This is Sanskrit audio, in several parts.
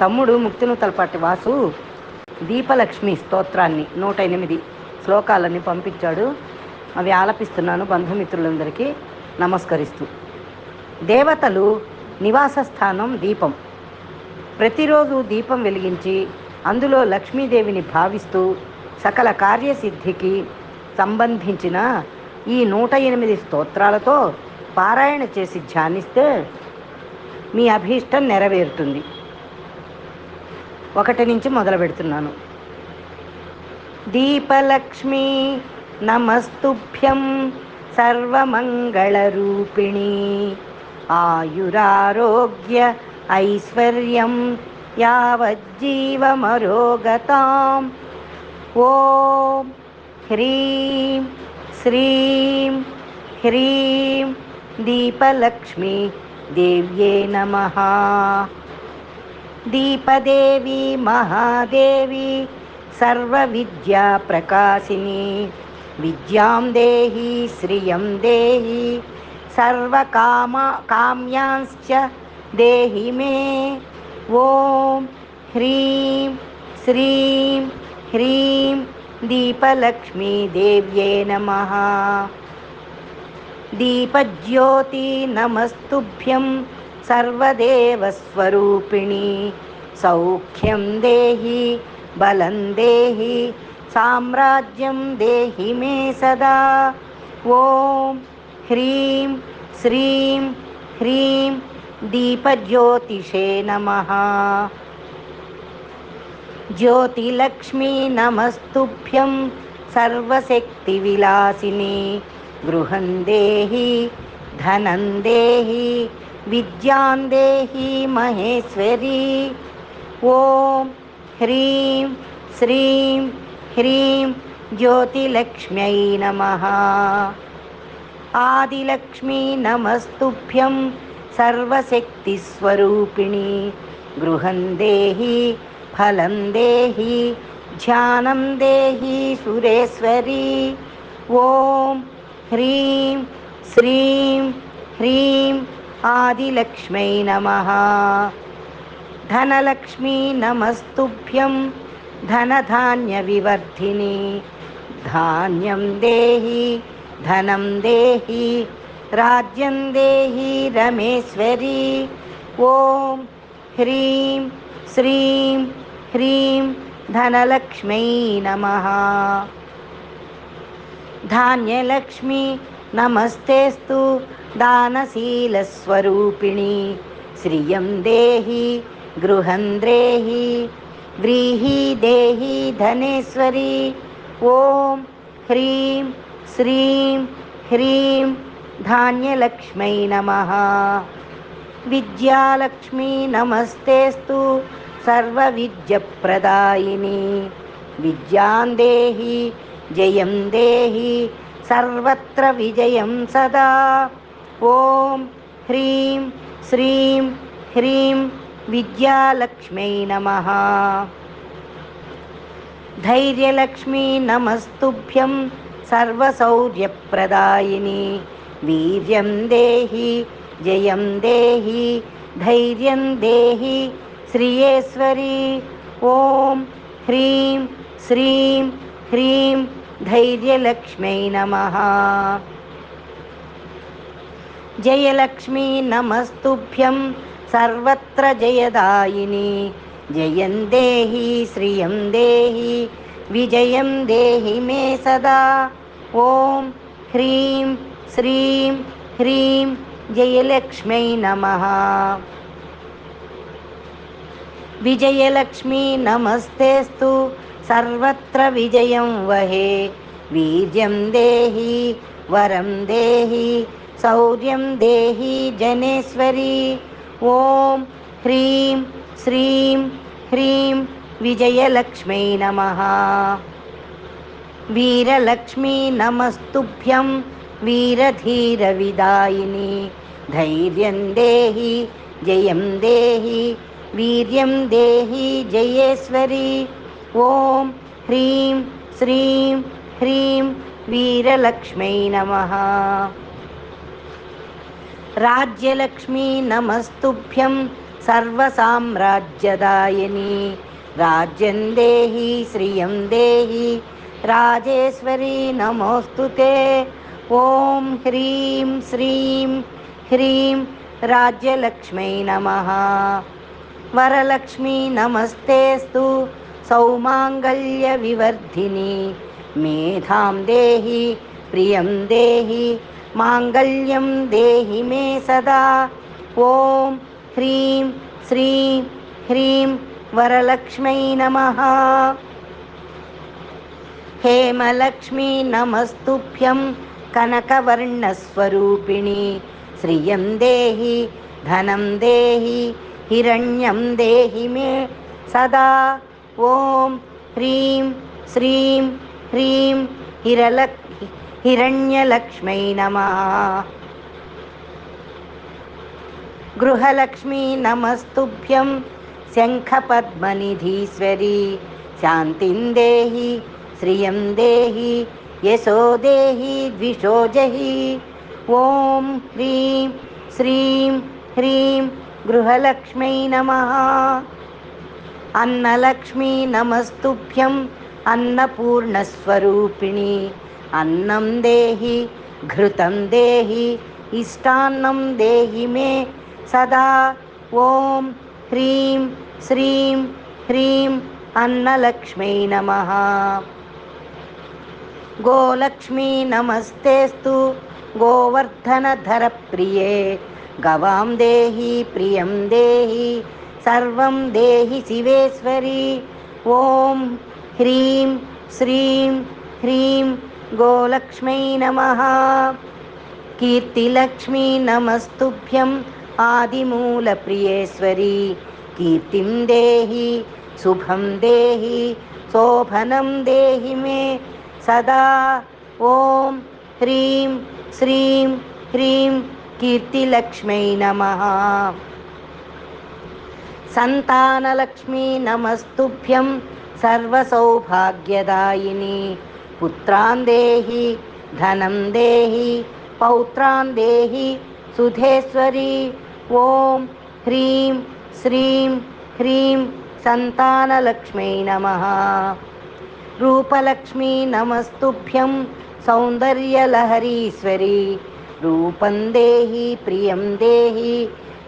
తమ్ముడు ముక్తినూతలపాటి వాసు దీపలక్ష్మి స్తోత్రాన్ని నూట ఎనిమిది శ్లోకాలన్నీ పంపించాడు. అవి ఆలపిస్తున్నాను బంధుమిత్రులందరికీ నమస్కరిస్తూ. దేవతలు నివాస స్థానం దీపం. ప్రతిరోజు దీపం వెలిగించి అందులో లక్ష్మీదేవిని భావిస్తూ సకల కార్యసిద్ధికి సంబంధించిన ఈ నూట ఎనిమిది స్తోత్రాలతో పారాయణ చేసి ధ్యానిస్తే మీ అభీష్టం నెరవేరుతుంది. ఒకటి నుంచి మొదలు పెడుతున్నాను. దీపలక్ష్మి నమస్తుభ్యం సర్వమంగళరూపిణి ఆయురారోగ్య ఐశ్వర్యం యావజ్జీవమరోగతాం. ఓం హ్రీం శ్రీం హ్రీం దీపలక్ష్మి దేవ్యే నమః. दीपदेवी महादेवी सर्वविद्याप्रकाशिनी विद्यां देहि श्रियं देहि सर्वकामा काम्यांश्च देहि मे। ॐ ह्रीं श्रीं ह्रीं दीपलक्ष्मीदेव्यै नमः। दीपज्योति नमस्तुभ्यं सर्वदेवस्वरूपिणी। सौख्यं देहि, बलं देहि, साम्राज्यं देहि मे सदा। ॐ ह्रीं, श्रीं, ह्रीं दीपज्योतिषे नमः। ज्योतिलक्ष्मी नमस्तुभ्यं सर्वशक्तिविलासिनी। गृहं देहि, धनं देहि विद्यां देहि महेश्वरी। ॐ ह्रीं श्रीं ह्रीं ज्योतिलक्ष्म्यै नमः। आदिलक्ष्मी नमस्तुभ्यं सर्वशक्तिस्वरूपिणी। गृहं देहि फलं देहि ध्यानं देहि सुरेश्वरी। ॐ ह्रीं श्रीं ह्रीं आदिलक्ष्म्यै नमः। धनलक्ष्मी नमस्तुभ्यं, धनधान्यविवर्धिनि, धान्यं देहि, धनं देहि, राज्यं देहि रमेश्वरी। ॐ ह्रीं, श्रीं, ह्रीं धनलक्ष्म्यै नमः। धान्यलक्ष्मी नमस्तेस्तु दानशीलस्वरूपिणी। श्रियं देहि गृहं द्रेहि व्रीहि देहि धनेश्वरी। ॐ ह्रीं श्रीं ह्रीं धान्यलक्ष्मै नमः। विद्यालक्ष्मी नमस्तेस्तु सर्वविद्यप्रदायिनी। विद्यां देहि जयं देहि सर्वत्र विजयं सदा। ॐ ह्रीं श्रीं ह्रीं विद्यालक्ष्म्यै नमः। धैर्यलक्ष्मी नमस्तुभ्यं सर्वसौर्यप्रदायिनी। वीर्यं देहि, जयं देहि, धैर्यं देहि श्रियेश्वरी। ॐ ह्रीं श्रीं ह्रीं धैर्यलक्ष्म्यै नमः। जयलक्ष्मी नमस्तुभ्यं सर्वत्र जयदायिनी। जयं देहि श्रियं देहि विजयं देहि मे सदा। ॐ ह्रीं श्रीं ह्रीं जयलक्ष्मी नमः। विजयलक्ष्मी नमस्तेस्तु सर्वत्र विजयं वहे। वीर्यं देहि वरं देहि सौर्यं देहि जनेश्वरी। ॐ ह्रीं श्रीं ह्रीं विजयलक्ष्मी नमः। वीरलक्ष्मी नमस्तुभ्यं वीरधीरविदायिनी। धैर्यं देहि जयं देहि वीर्यं देहि जयेश्वरी। ॐ ह्रीं श्रीं ह्रीं वीरलक्ष्मी नमः। राज्यलक्ष्मी नमस्तुभ्यं सर्वसाम्राज्यदायिनी। राज्यं देहि श्रियं देहि राजेश्वरी नमोऽस्तु ते। ॐ ह्रीं श्रीं ह्रीं राज्यलक्ष्मी नमः। वरलक्ष्मी नमस्तेऽस्तु सौमाङ्गल्यविवर्धिनी। मेधां देहि प्रियं देहि माङ्गल्यं देहि मे सदा। ॐ ह्रीं श्रीं ह्रीं वरलक्ष्मै नमः। हेमलक्ष्मी नमस्तुभ्यं कनकवर्णस्वरूपिणी। श्रियं देहि धनं देहि हिरण्यं देहि मे सदा। ॐ ह्रीं श्रीं ह्रीं हिरलक् हिरण्यलक्ष्मै नमः। गृहलक्ष्मी नमस्तुभ्यं शङ्खपद्मनिधीश्वरी शान्तिं देहि श्रियं देहि यशो देहि द्विषो जहि। ॐ ह्रीं श्रीं ह्रीं गृहलक्ष्मै नमः। अन्नलक्ष्मी नमस्तुभ्यम् अन्नपूर्णस्वरूपिणी అన్నం దేహి ఘృతం దేహి ఇష్టాన్నం దేహి మే సదా. ఓం హ్రీం శ్రీం హ్రీం అన్నలక్ష్మీ నమ. గోలక్ష్మీ నమస్తేస్తు గోవర్ధనధర ప్రియే గవాం దేహి ప్రియం దేహి సర్వం దేహి శివేశ్వరి. ఓం హ్రీం శ్రీం హ్రీం गोलक्ष्मै नमः। कीर्तिलक्ष्मी नमस्तुभ्यम्। आदिमूलप्रियेश्वरी कीर्तिं देहि शुभं देहि शोभनं देहि मे। सदा ॐ ह्रीं श्रीं ह्रीं कीर्तिलक्ष्मै नमः। सन्तानलक्ष्मी नमस्तुभ्यं सर्वसौभाग्यदायिनी पुत्रान् देहि धनं देहि पौत्रान् देहि सुधेश्वरी ॐ ह्रीं श्रीं ह्रीं सन्तानलक्ष्मै नमः। रूपलक्ष्मी नमस्तुभ्यं सौन्दर्यलहरीश्वरी रूपं देहि प्रियं देहि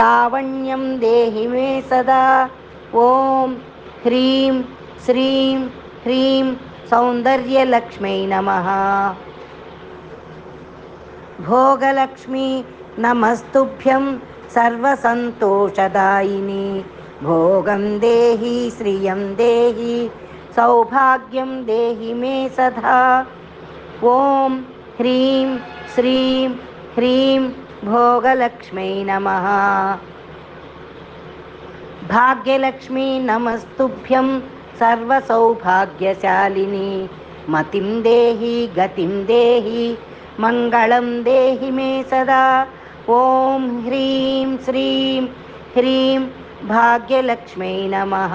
लावण्यं देहि मे सदा। ॐ ह्रीं श्रीं ह्रीं सौन्दर्यलक्ष्मै नमः। भोगलक्ष्मी नमस्तुभ्यं सर्वसन्तोषदायिनी। भोगं देहि श्रियं देहि सौभाग्यं देहि मे सदा। ॐ ह्रीं श्रीं ह्रीं भोगलक्ष्मै नमः। भाग्यलक्ष्मी नमस्तुभ्यं सर्वसौभाग्यशालिनी। मतिं देहि गतिं देहि मङ्गलं देहि मे सदा। ॐ ह्रीं श्रीं ह्रीं भाग्यलक्ष्मै नमः।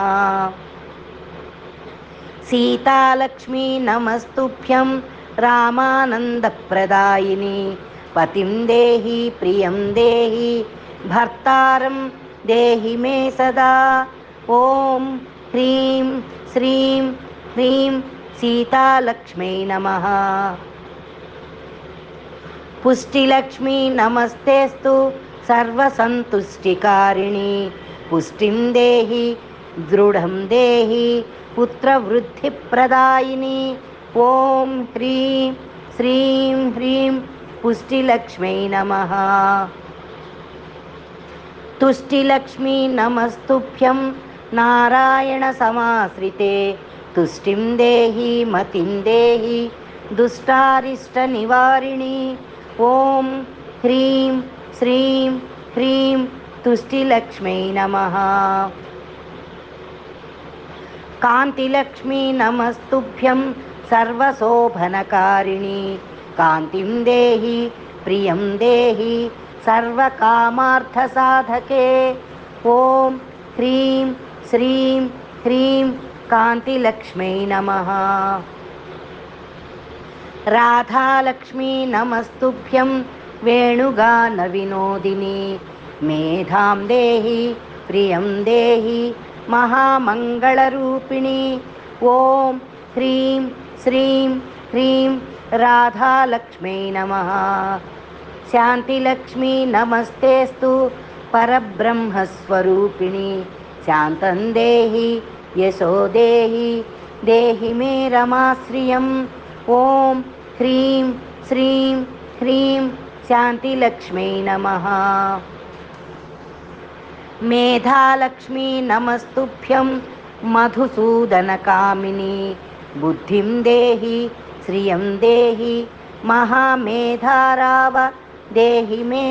सीतालक्ष्मी नमस्तुभ्यं रामानन्दप्रदायिनी। पतिं देहि प्रियं देहि भर्तारं देहि मे सदा। ॐ ह्रीं श्रीं ह्रीं सीतालक्ष्मै नमः पुष्टिलक्ष्मी नमस्तेस्तु सर्वसन्तुष्टिकारिणी पुष्टिं देहि दृढं देहि पुत्रवृद्धिप्रदायिनी ॐ ह्रीं श्रीं ह्रीं पुष्टिलक्ष्मै नमः तुष्टिलक्ष्मी नमस्तुभ्यं नारायणसमाश्रिते तुष्टिं देहि मतिं देहि दुष्टारिष्टनिवारिणी। ॐ ह्रीं श्रीं ह्रीं तुष्टिलक्ष्मै नमः। कान्तिलक्ष्मी नमस्तुभ्यं सर्वशोभनकारिणी। कान्तिं देहि प्रियं देहि सर्वकामार्थसाधके। ॐ ह्रीं श्रीं ह्रीं कान्तिलक्ष्मी नमः। राधालक्ष्मी नमस्तुभ्यं वेणुगानविनोदिनी मेधां देहि प्रियं देहि महामङ्गलरूपिणी। ॐ ह्रीं श्रीं ह्रीं राधालक्ष्मी नमः। शान्तिलक्ष्मी नमस्तेस्तु परब्रह्मस्वरूपिणी। शान्तं देहि यशो देहि देहि मे रमाश्रियम् ॐ ह्रीं श्रीं ह्रीं शान्तिलक्ष्मी नमः। मेधालक्ष्मी नमस्तुभ्यं मधुसूदनकामिनी बुद्धिं देहि श्रियं देहि महामेधाराव देहि मे।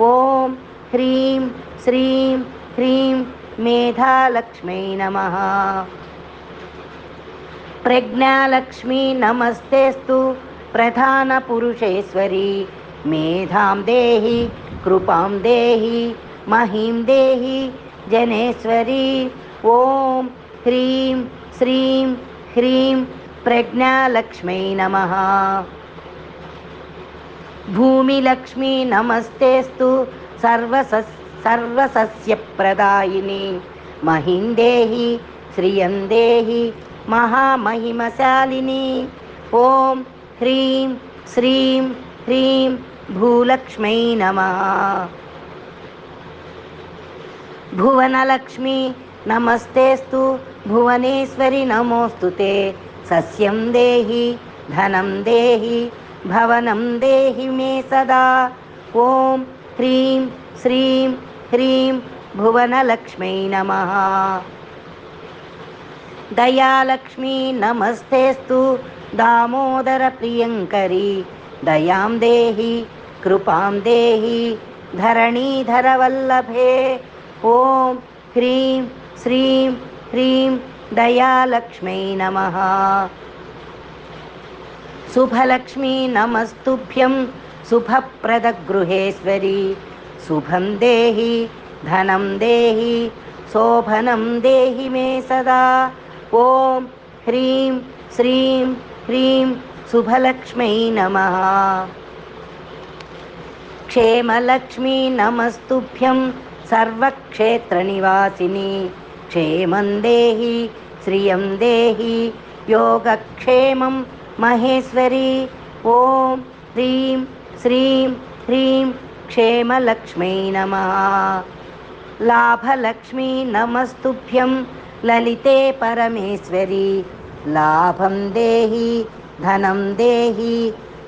ॐ ह्रीं श्रीं ह्रीं मेधालक्ष्मै नमः। प्रज्ञालक्ष्मी नमस्तेऽस्तु प्रधानपुरुषेश्वरी। मेधां देहि कृपां देहि महीं देहि जनेश्वरी। ॐ ह्रीं श्रीं ह्रीं प्रज्ञालक्ष्मै नमः। भूमिलक्ष्मी नमस्तेऽस्तु सर्वसस् సర్వసస్యప్రదాయిని మహిం దేహి శ్రియం మహామహిమశాలిని. ఓం హ్రీం శ్రీం హ్రీం భూలక్ష్మై నమ. భువనలక్ష్మి నమస్తేస్తు భువనేశ్వరి నమోస్తు సస్యం దేహి ధనం దేహి భవనం దేహి మే సదా. ఓం హ్రీం శ్రీం ह्रीं भुवनलक्ष्मै नमः। दयालक्ष्मी नमस्तेऽस्तु। दामोदरप्रियङ्करी दयां देहि कृपां देहि धरणीधरवल्लभे। ॐ ह्रीं श्रीं ह्रीं दयालक्ष्मै नमः। शुभलक्ष्मी नमस्तुभ्यं। शुभप्रदगृहेश्वरी। शुभं देहि धनं देहि शोभनं देहि मे सदा। ॐ ह्रीं श्रीं ह्रीं शुभलक्ष्मी नमः। क्षेमलक्ष्मी नमस्तुभ्यं सर्वक्षेत्रनिवासिनी। क्षेमं देहि श्रियं देहि योगक्षेमं महेश्वरी। ॐ ह्रीं श्रीं ह्रीं क्षेमलक्ष्मी नम लाभलक्ष्मी नमस्तुभ्यं ललिते परमेश्वरी लाभं देहि धनं देहि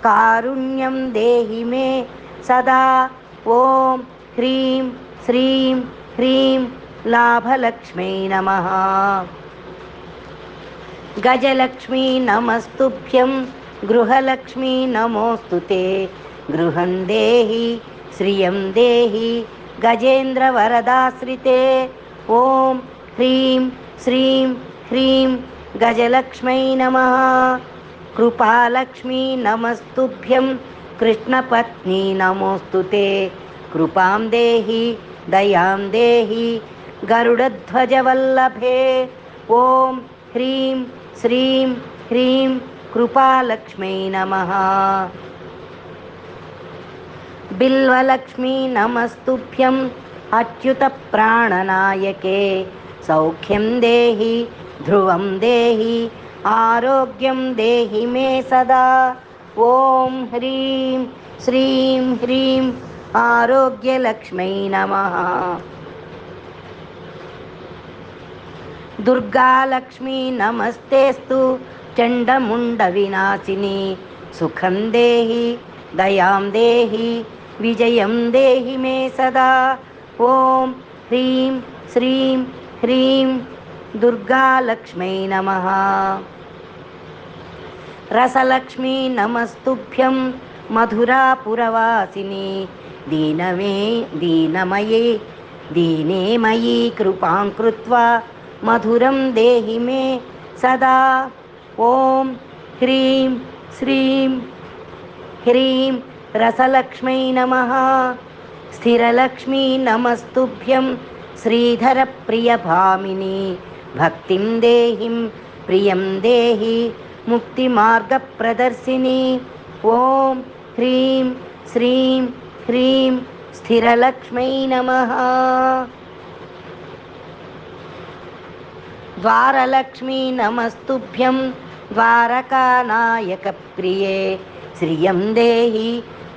कारुण्यं देहि मे सदा ॐ ह्रीं श्रीं ह्रीं लाभलक्ष्मी नमः गजलक्ष्मी नमस्तुभ्यं गृहलक्ष्मी नमोऽस्तु ते गृहं देहि श्रियं देहि गजेन्द्रवरदाश्रिते। ॐ ह्रीं श्रीं ह्रीं गजलक्ष्मै नमः। कृपालक्ष्मी नमस्तुभ्यं। कृष्णपत्नी नमोऽस्तु ते। कृपां देहि दयां देहि गरुडध्वजवल्लभे। ॐ ह्रीं श्रीं ह्रीं कृपालक्ष्मै नमः। బిల్వలక్ష్మీ నమస్తుభ్యం అచ్యుత ప్రాణనాయకే సౌఖ్యం దేహి ధ్రువం దేహి ఆరోగ్యం దేహి మే సదా ఓం హ్రీం శ్రీం హ్రీం ఆరోగ్యలక్ష్మై నమ దుర్గాలక్ష్మీ నమస్తేస్తు చండముండ వినాశిని సుఖం దేహి దయాం దేహి విజయం దేహి మే సదా ఓం హ్రీం శ్రీం హ్రీం దుర్గాలక్ష్మై నమ రసలక్ష్మీ నమస్తుభ్యం మధురాపురవాసిని దీనమే దీనమయే దీనే మయీ కృపాం కృత్వా మధురం దేహి మే సదా ఓం హ్రీం శ్రీం హ్రీం రసలక్ష్మై నమ. స్థిరలక్ష్మీ నమస్తుభ్యం శ్రీధరప్రియభామిని భక్తిం దేహిం ప్రియం దేహి ముక్తిమార్గప్రదర్శిని ఓం హ్రీం శ్రీం హ్రీం స్థిరలక్ష్మై నమ. ద్వారలక్ష్మీ నమస్తుభ్యం ద్వారకానాయకప్రియే. శ్రియం దేహి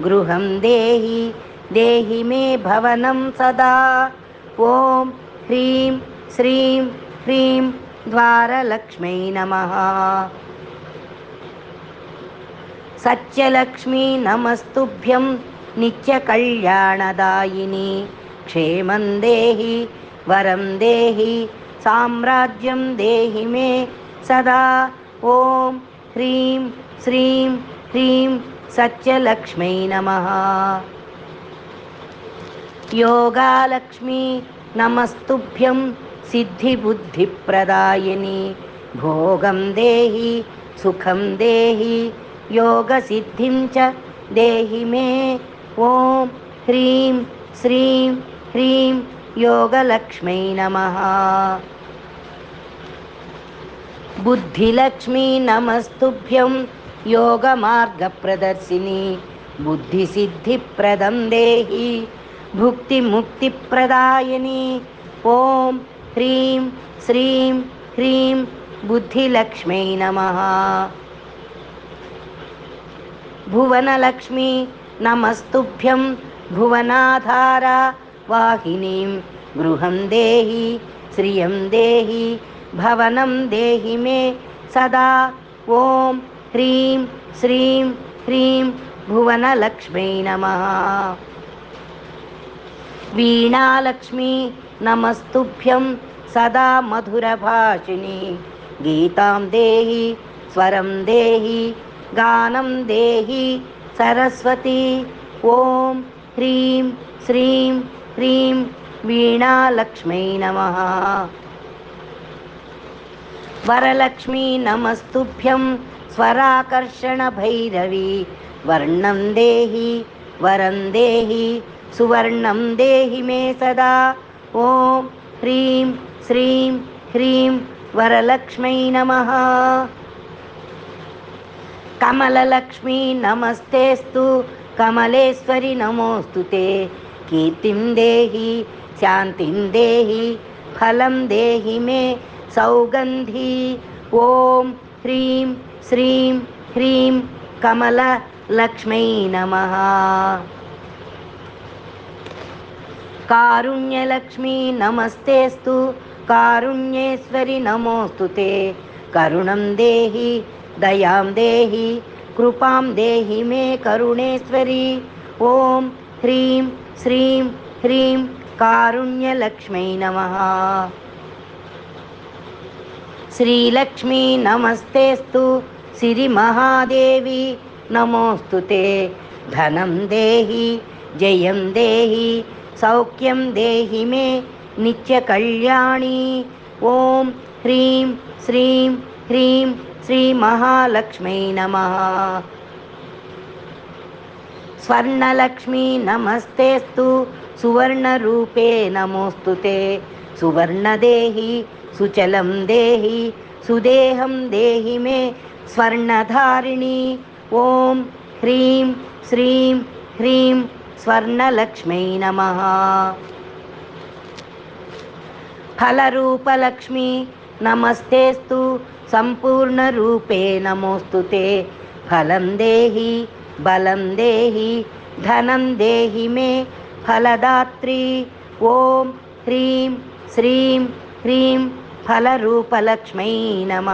गृहं देहि देहि मे भवनं सदा। ॐ ह्रीं श्रीं ह्रीं द्वारलक्ष्मै नमः। सत्यलक्ष्मी नमस्तुभ्यं नित्यकल्याणदायिनी। क्षेमं देहि वरं देहि साम्राज्यं देहि मे सदा। ॐ ह्रीं श्रीं ह्रीं सत्यलक्ष्मै नमः। योगालक्ष्मी नमस्तुभ्यं सिद्धिबुद्धिप्रदायिनि भोगं देहि सुखं देहि योगसिद्धिं च देहि मे। ॐ ह्रीं श्रीं ह्रीं योगलक्ष्मै नमः। बुद्धिलक्ष्मी नमस्तुभ्यं योगमार्गप्रदर्शिनी बुद्धिसिद्धिप्रदं देहि भुक्तिमुक्तिप्रदायिनी। ॐ ह्रीं श्रीं ह्रीं बुद्धिलक्ष्म्यै नमः। भुवनलक्ष्मी नमस्तुभ्यं भुवनाधारा वाहिनीं गृहं देहि श्रियं देहि भवनं देहि मे सदा। ॐ ह्रीं श्रीं ह्रीं भुवनलक्ष्मी नमः। वीणालक्ष्मी नमस्तुभ्यं सदा मधुरभाषिणी। गीतां देहि स्वरं देहि गानं देहि सरस्वती। ॐ ह्रीं श्रीं ह्रीं वीणालक्ष्मी नमः। वरलक्ष्मी नमस्तुभ्यं स्वराकर्षणभैरवी वर्णं देहि वरं देहि सुवर्णं देहि मे सदा। ॐ ह्रीं श्रीं ह्रीं वरलक्ष्मै नमः। कमललक्ष्मी नमस्तेऽस्तु। कमलेश्वरि नमोऽस्तु ते। कीर्तिं देहि शान्तिं देहि फलं देहि मे सौगन्धि। ॐ హ్రీం శ్రీం హ్రీం కమల లక్ష్మై నమ. కారుణ్యలక్ష్మీ నమస్తేస్తు కారుణ్యేశ్వరి నమోస్తు తే. కరుణం దేహి దయాం దేహి కృపాం దేహి మే కరుణేశ్వరి. ఓం హ్రీం శ్రీం హ్రీం కారుణ్యలక్ష్మై నమ. శ్రీలక్ష్మీ నమస్తేస్తు. సిరిమహాదేవి నమోస్తు తే. ధనం దేహి జయం దేహి సౌఖ్యం దేహి మే నిత్య కళ్యాణి. ఓం హ్రీం శ్రీం హ్రీం శ్రీ మహాలక్ష్మీ నమ. స్వర్ణలక్ష్మీ నమస్తేస్తు. సువర్ణరూపే నమోస్తు తే. సువర్ణదేహి సుచలం దేహి సుదేహం దేహి మే స్వర్ణధారిణి ఓం హ్రీం శ్రీం హ్రీం స్వర్ణలక్ష్మై నమ ఫలరూపలక్ష్మి నమస్తేస్తు సంపూర్ణరూపే నమోస్తు తే ఫలం దేహి బలం దేహి ధనం దేహి మే ఫలదాత్రి ఓం హ్రీం శ్రీం హ్రీం ఫలరూపలక్ష్మై నమ.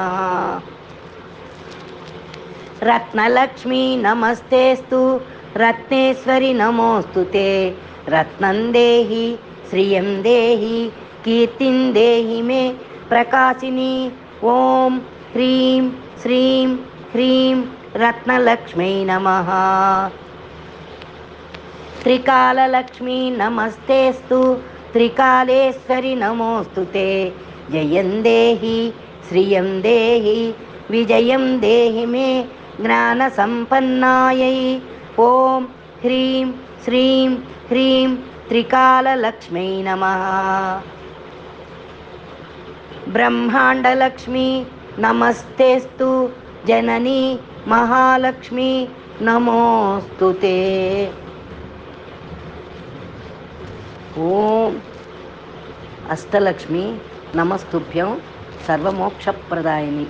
రత్నలక్ష్మీ నమస్తేస్తు రత్నేశ్వరి నమోస్తు తే. రత్నం దేహి శ్రియం దేహి కీర్తిం దేహి మే ప్రకాశిని. ఓం హ్రీం శ్రీం హ్రీం రత్నలక్ష్మీ నమ. త్రికాలలక్ష్మీ నమస్తేస్తు త్రికాళేశ్వరి నమోస్తుతే జయం దేహి శ్రియం దేహి విజయం దేహి మే జ్ఞాన సంపన్నాయై. ఓం హ్రీం శ్రీం హ్రీం త్రికాలలక్ష్మై నమ. బ్రహ్మాండలక్ష్మి నమస్తేస్తు జనని మహాలక్ష్మి నమోస్తుతే ఓం అష్టలక్ష్మి నమస్తుభ్యం సర్వమోక్షప్రదాయిని.